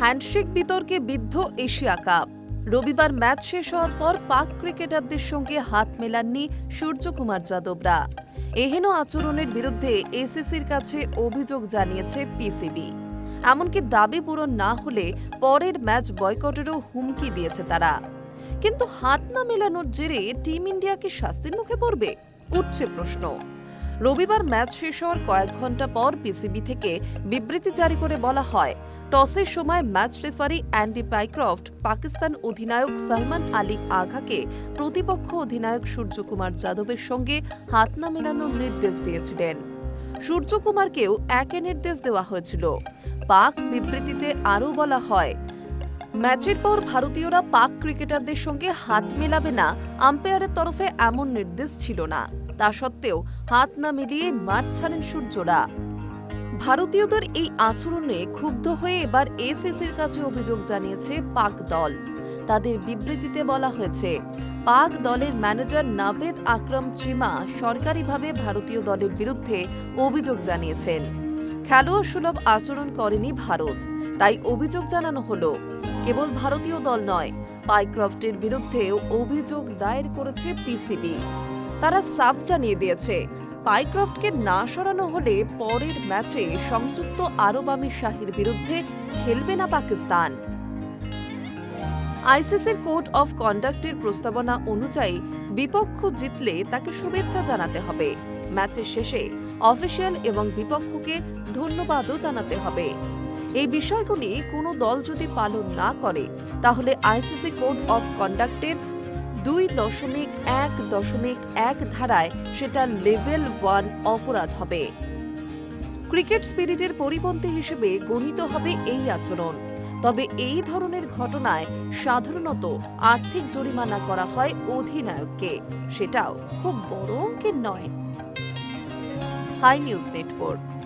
Handshake বিতর্কে বিদ্ধ Asia cup. রবিবার ম্যাচ শেষ হওয়ার পর পাক ক্রিকেটারদের সঙ্গে হাত মেলাননি সূর্যকুমার যাদবরা। এহেন আচরণের বিরুদ্ধে এসিসির কাছে অভিযোগ জানিয়েছে পিসিবি। এমনকি দাবি পূরণ না হলে পরের ম্যাচ বয়কটেরও হুমকি দিয়েছে তারা। কিন্তু হাত না মেলানোর জেরে টিম ইন্ডিয়া কি শাস্তির মুখে পড়বে? উঠছে প্রশ্ন। রবিবার ম্যাচ শেষ হওয়ার কয়েক ঘণ্টা পর পিসিবি থেকে বিবৃতি জারি করে বলা হয়, টসের সময় match referee Andy Pycroft, Pakistan অধিনায়ক সালমান আলী আঘাকে প্রতিপক্ষ অধিনায়ক সূর্যকুমার যাদবের সঙ্গে হাত না মেলানোর নির্দেশ দিয়েছিলেন। সূর্যকুমারকেও একই নির্দেশ দেওয়া হয়েছিল। পাক বিবৃতিতে আরও বলা হয়, ম্যাচের পর ভারতীয়রা পাক ক্রিকেটারদের সঙ্গে হাত মেলাবে না, আম্পায়ারের তরফে এমন নির্দেশ ছিল না। তা সত্ত্বেও হাত না মিলিয়ে মাঠ ছাড়েন সূর্যরা। ভারতীয়দের এই আচরণে ক্ষুব্ধ হয়ে এবার এসিসির কাছে অভিযোগ জানিয়েছে পাক দল। তাদের বিবৃতিতে বলা হয়েছে, পাক দলের ম্যানেজার নাভেদ আকরম চিমা সরকারিভাবে ভারতীয় দলের বিরুদ্ধে অভিযোগ জানিয়েছেন। খেলোয়াড় সুলভ আচরণ করেনি ভারত, তাই অভিযোগ জানানো হলো। কেবল ভারতীয় দল নয়, পাইক্রফটের বিরুদ্ধেও অভিযোগ দায়ের করেছে পিসিবি। তারা সাফ জানিয়ে দিয়েছে। পাইক্রফটকে না সরানো হলে পরের ম্যাচে সংযুক্ত আরব আমির শাহির বিরুদ্ধে খেলবে না পাকিস্তান। আইসিসির কোড অফ কন্ডাক্টের প্রস্তাবনা অনুযায়ী বিপক্ষ জিতলে তাকে শুভেচ্ছা জানাতে হবে। ম্যাচের শেষে অফিসিয়াল এবং বিপক্ষকে ধন্যবাদও জানাতে হবে। এই বিষয়গুলি কোনো দল যদি পালন না করে, তাহলে আইসিসি কোড অফ কন্ডাক্টের দুই দশমিক এক দশমিক এক ধারায় সেটা লেভেল ওয়ান অপরাধ হবে। ক্রিকেট স্পিরিটের পরিপন্থী হিসেবে গণিত হবে এই আচরণ। তবে এই ধরনের ঘটনায় সাধারণত আর্থিক জরিমানা করা হয় অধিনায়ককে। সেটাও খুব বড় অঙ্কের নয়। Hi news network.